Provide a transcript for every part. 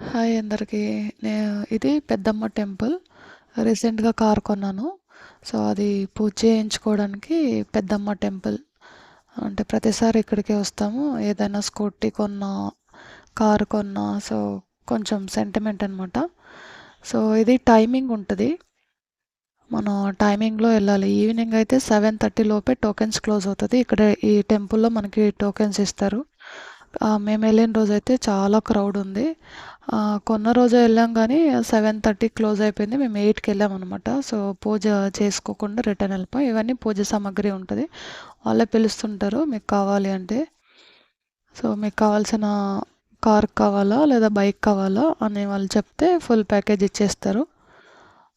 Hi అందరికీ. నేను ఇది పెద్దమ్మ టెంపుల్. రీసెంట్‌గా కార్ కొన్నాను. సో, అది పూజ చేయించుకోవడానికి పెద్దమ్మ టెంపుల్. అంటే ప్రతిసారి ఇక్కడికే వస్తాము. ఏదైనా స్కూటీ కొన్నా, కారు కొన్నా సో, కొంచెం సెంటిమెంట్ అనమాట. సో, ఇది టైమింగ్ ఉంటుంది మనం టైమింగ్‌లో వెళ్ళాలి ఈవినింగ్ అయితే 7:30 లోపే టోకెన్స్ క్లోజ్ అవుతుంది ఇక్కడ ఈ టెంపుల్‌లో మనకి టోకెన్స్ ఇస్తారు. మేము వెళ్ళిన రోజు రోజైతే చాలా క్రౌడ్ ఉంది. కొన్న రోజు వెళ్ళాం కానీ సెవెన్ థర్టీ క్లోజ్ అయిపోయింది. మేము ఎయిట్కి వెళ్ళాం అనమాట సో, పూజ చేసుకోకుండా రిటర్న్ వెళ్ళిపోయి ఇవన్నీ పూజ సామాగ్రి ఉంటుంది వాళ్ళే పిలుస్తుంటారు మీకు కావాలి అంటే. సో, మీకు కావాల్సిన కార్ కావాలా? లేదా బైక్ కావాలా? అని వాళ్ళు చెప్తే ఫుల్ ప్యాకేజ్ ఇచ్చేస్తారు.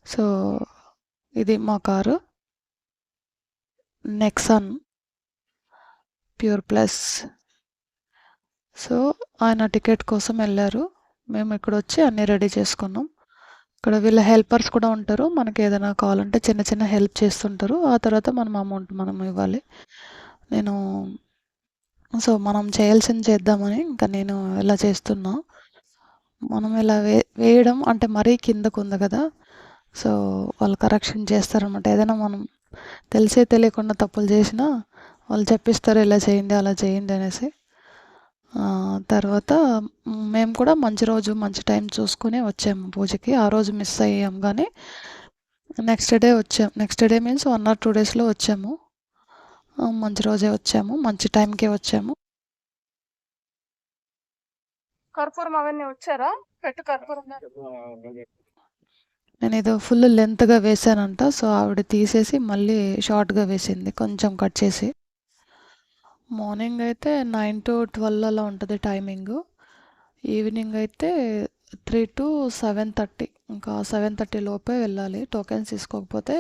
సో, ఇది మా car. Nexon pure plus. So, ఆయన టికెట్ కోసం వెళ్ళారు మేము ఇక్కడ వచ్చి అన్నీ రెడీ చేసుకున్నాం. ఇక్కడ వీళ్ళ హెల్పర్స్ కూడా ఉంటారు. మనకి ఏదైనా కావాలంటే చిన్న చిన్న హెల్ప్ చేస్తుంటారు. ఆ తర్వాత మనం అమౌంట్ మనం ఇవ్వాలి. నేను సో, మనం చేయాల్సింది చేద్దామని ఇంకా నేను ఇలా చేస్తున్నా. మనం ఇలా వే వేయడం అంటే మరీ కిందకు ఉంది కదా! సో, వాళ్ళు కరెక్షన్ చేస్తారనమాట. ఏదైనా మనం తెలిసే తెలియకుండా తప్పులు చేసినా వాళ్ళు చెప్పిస్తారు ఇలా చేయండి, అలా చేయండి అనేసి. తర్వాత మేము కూడా మంచి రోజు, మంచి టైం చూసుకొని వచ్చాము పూజకి. ఆ రోజు మిస్ అయ్యాం గానీ నెక్స్ట్ డే వచ్చాం. నెక్స్ట్ డే మీన్స్ 1 ఆర్ 2 డేస్‌లో వచ్చాము. మంచి రోజే వచ్చాము. మంచి టైంకే వచ్చాము. కర్పూరం అవన్నీ వచ్చారా? పెట్టు కర్పూరం. నేనేదో ఫుల్ లెంత్‌గా వేశానంట. సో, ఆవిడ తీసేసి మళ్ళీ షార్ట్‌గా వేసింది. కొంచెం కట్ చేసి. మార్నింగ్ అయితే 9-12 అలా ఉంటుంది టైమింగ్ ఈవినింగ్ అయితే 3-7:30 ఇంకా 7:30 లోపే వెళ్ళాలి. టోకెన్స్ తీసుకోకపోతే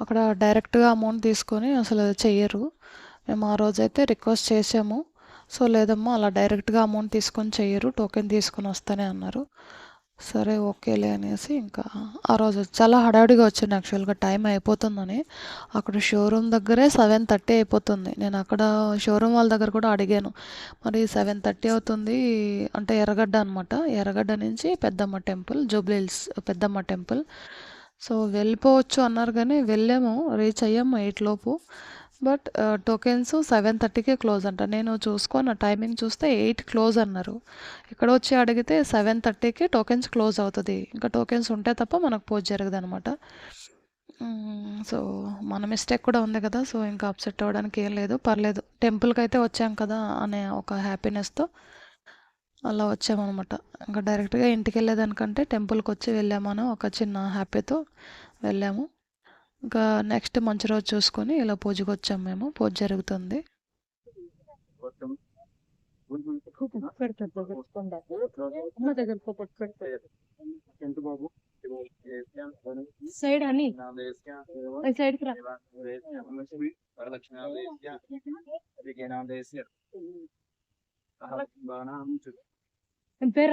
అక్కడ డైరెక్ట్‌గా అమౌంట్ తీసుకొని అసలు చెయ్యరు. మేము ఆ రోజైతే రిక్వెస్ట్ చేసాము. సో, లేదమ్మా అలా డైరెక్ట్‌గా అమౌంట్ తీసుకొని చెయ్యరు. టోకెన్ తీసుకొని వస్తానే అన్నారు. సరే ఓకేలే అనేసి ఇంకా ఆ రోజు చాలా హడావిడిగా వచ్చాను యాక్చువల్‌గా టైం అయిపోతుందని. అక్కడ షోరూమ్ దగ్గరే 7:30 అయిపోతుంది. నేను అక్కడ షోరూమ్ వాళ్ళ దగ్గర కూడా అడిగాను. మరి 7:30 అవుతుంది అంటే ఎర్రగడ్డ అనమాట. ఎర్రగడ్డ నుంచి Peddamma temple, Jubilee Hills Peddamma temple. So, వెళ్ళిపోవచ్చు అన్నారు కానీ వెళ్ళాము. రీచ్ అయ్యాము ఎయిట్ లోపు. బట్ టోకెన్స్ సెవెన్ థర్టీకే క్లోజ్ అంట. నేను చూసుకొని టైమింగ్ చూస్తే ఎయిట్ క్లోజ్ అన్నారు. ఇక్కడ వచ్చి అడిగితే 7:30కి టోకెన్స్ క్లోజ్ అవుతుంది ఇంకా టోకెన్స్ ఉంటే తప్ప మనకు పూజ జరగదనమాట. అనమాట సో, మన మిస్టేక్ కూడా ఉంది కదా! సో, ఇంకా అప్సెట్ అవ్వడానికి ఏం లేదు. పర్లేదు. టెంపుల్కి అయితే వచ్చాం కదా! అనే ఒక హ్యాపీనెస్‌తో అలా వచ్చామనమాట. ఇంకా డైరెక్ట్‌గా ఇంటికెళ్ళేదానికంటే టెంపుల్‌కొచ్చి వెళ్ళామని ఒక చిన్న హ్యాపీతో వెళ్ళాము. ఇంకా నెక్స్ట్ మంచి రోజు చూసుకొని ఇలా పూజకొచ్చాము మేము. పూజ జరుగుతుంది. సైడ్ అని. ఈ సైడ్‌కి రా. నీ పేరు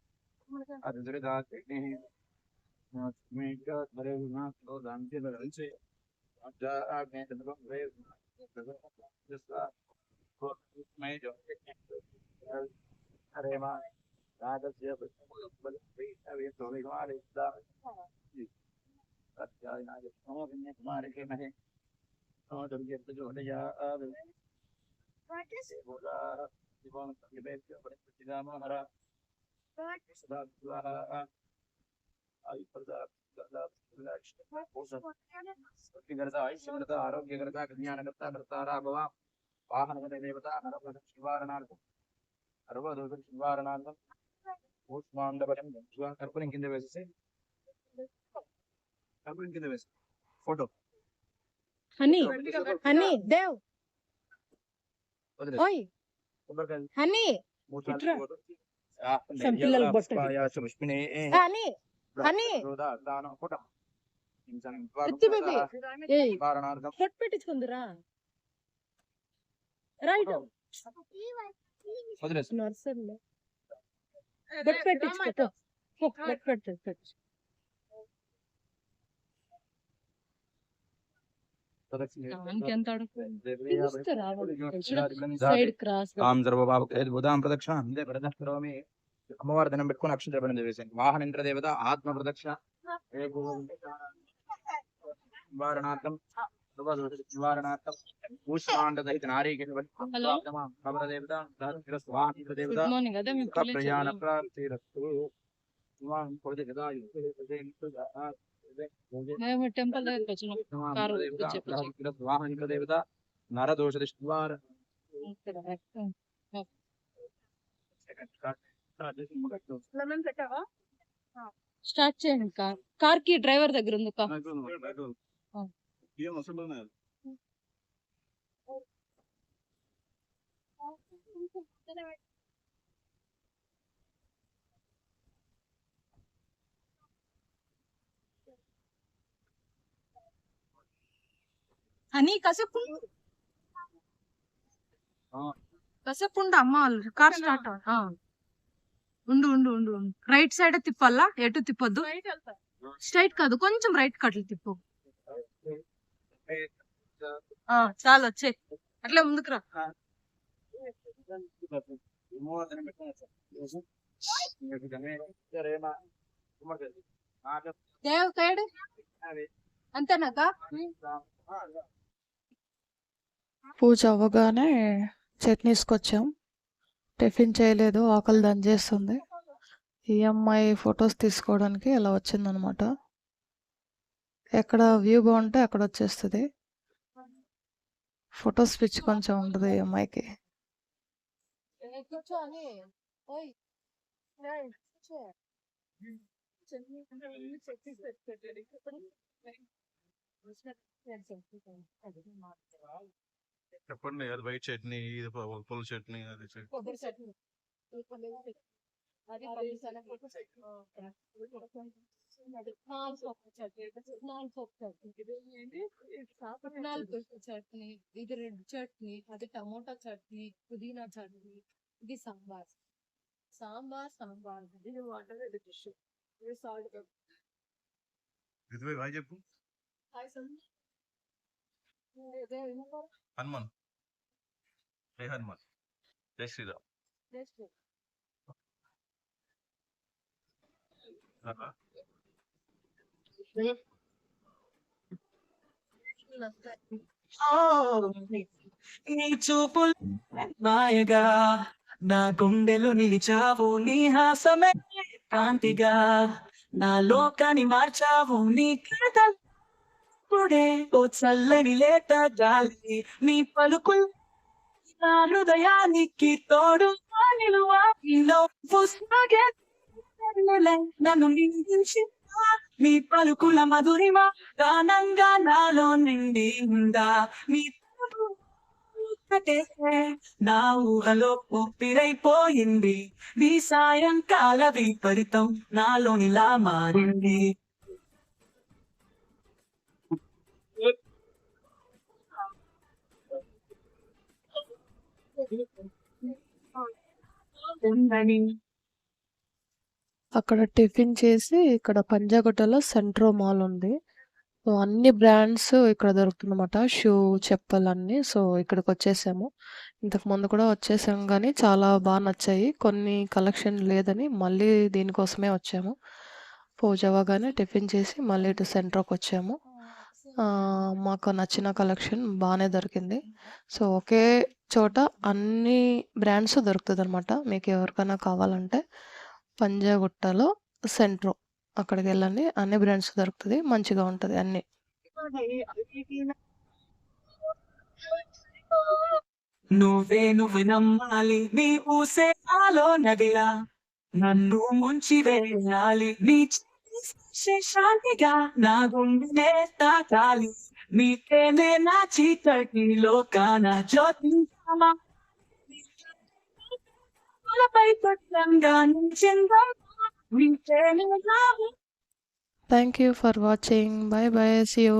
अरे माँ राजस्य बल अभी तो विमार इस्ता सत्यायनाय नमो विन्य कुमार के महे नमो दुर्गे प्रजोदया आदि बोला जीवन के बेच के बड़े प्रतिगामा हरा దుర్గ ఆయుష్యకరత ఆరోగ్యకరత జ్ఞానకర్త కర్తారా భవ వాహనగత దేవత నరపద నివారణార్థం సర్వదోష నివారణార్థం కూష్మాండపటం కర్పూరం కింద వేసేసి కర్పూరం కింద వేసి ఫోటో హనీ. హనీ దేవ్ ఓయ్ హనీ మూడు ఇట్రా. సార్లు ఫోటో. some పిల్లలు బొట్టు. పుష్పిణి హనీ హనీ. దానం ఫోటో ఎత్తి బేబీ ఏయ్ నివారణార్థం. పొట్టు పెట్టించుకుందిరా. రైట్ నర్సరీలో. బొట్టు పెట్టించుకో బొట్టు పెట్టు. ప్రదక్షిణ అందే ప్రదక్షిణ కరోమి అమ్మవారి దినం పెట్టుకుని అక్షర జపనం చేసేయండి వాహన ఇంద్ర దేవత ఆత్మ ప్రదక్షిణ నివారణార్థం నివారణార్థం కూష్మాండ సహిత సుఖ ప్రయాణ ప్రాప్తిరస్తు ఇమాం కొడితే కదా మేము టెంపుల్ దగ్గరికి వచ్చినాం కారు కూర్చో, వాహన ఇంద్ర దేవత నరదోష నివారణ లెమన్ పెట్టావా స్టార్ట్ చేయండి కార్ కార్కి డ్రైవర్ దగ్గర ఉంది కా హనీ కాసేపు ఉండు. ఆ. కాసేపు ఉండు అమ్మ వాళ్ళు. కార్ స్టార్ట్ ఉండు ఉండు ఉండు రైట్ సైడ్ తిప్పాలా ఎటు తిప్పొద్దు? స్ట్రైట్ కాదు. కొంచెం రైట్ కట్లు తిప్పు. ఆ, చాలు వచ్చే. అట్లే ముందుకు రా. దేవ్ కైడ్ అంతేనాక పూజ అవ్వగానే చట్నీస్కి టిఫిన్ చేయలేదు ఆకలి దంచేస్తుంది ఈ అమ్మాయి ఫొటోస్ తీసుకోవడానికి ఇలా వచ్చిందనమాట. ఎక్కడ వ్యూ బాగుంటే అక్కడ వచ్చేస్తుంది. ఫొటోస్ పిచ్ కొంచెం ఉంటుంది ఈ అమ్మాయికి. చెప్పండి అది వైట్ చట్నీ ఇది పుల్ల చట్నీ అది చట్నీ. కొబ్బరి చట్నీ. చట్నీ. ఇది రెడ్ చట్నీ అది టమోటా చట్నీ పుదీనా చట్నీ ఇది సాంబార్. సాంబార్ సాంబార్. ఇది వాటర్ ఇది డిష్ ఇది సాల్ట్. ఇది పోయి బాయ్ చెప్పు హనుమాన్. జై హనుమాన్. జై శ్రీరామ్. ఆహా. నీ చూపులు మాయగా నా గుండెలో నిలిచావు నీ హాసమే కాంతిగా నా లోకాన్ని మార్చావు నీ కథలే ఓ చల్లని లేత గాలి నీ పలుకులు నా హృదయానికి తోడు నిలువా. నన్ను నిందించి మీ పలుకుల మధురిమ గానంగా నాలో నిండి ఉందా మీ నా ఊహలో పొప్పిరైపోయింది నీ సాయంకాల విపరీతం నాలోనిలా మారింది. అక్కడ టిఫిన్ చేసి ఇక్కడ పంజాగుట్టలో సెంట్రో మాల్ ఉంది. సో అన్ని బ్రాండ్స్ ఇక్కడ దొరుకుతుందన్నమాట. షూ చెప్పలన్నీ. సో ఇక్కడికి వచ్చేసాము. ఇంతకు ముందు కూడా వచ్చేసాం కానీ చాలా బాగా నచ్చాయి. కొన్ని కలెక్షన్ లేదని మళ్ళీ దీనికోసమే వచ్చాము. పూజ అవ్వగానే టిఫిన్ చేసి మళ్ళీ ఇటు సెంట్రోకి వచ్చాము మాకు నచ్చిన కలెక్షన్ బాగానే దొరికింది. సో ఒకే చోట అన్ని బ్రాండ్స్ దొరుకుతుందన్నమాట. మీకు ఎవరికైనా కావాలంటే పంజాగుట్టలో సెంట్రో అక్కడికి వెళ్ళండి. అన్ని బ్రాండ్స్ దొరుకుతుంది మంచిగా ఉంటుంది అన్ని. నువ్వే నువ్వు నమ్మాలి నీ ఊసే ఆలో నదిలా. నన్ను ముంచి వేయాలి నీ శాంతిగా నా గుండెనే తాకాలి నీ ప్రేమే నా చీకటిలో కాన జ్యోతి పై పట్టంగా నిలిచిందా నీ ప్రేమే నా thank you for watching bye bye see you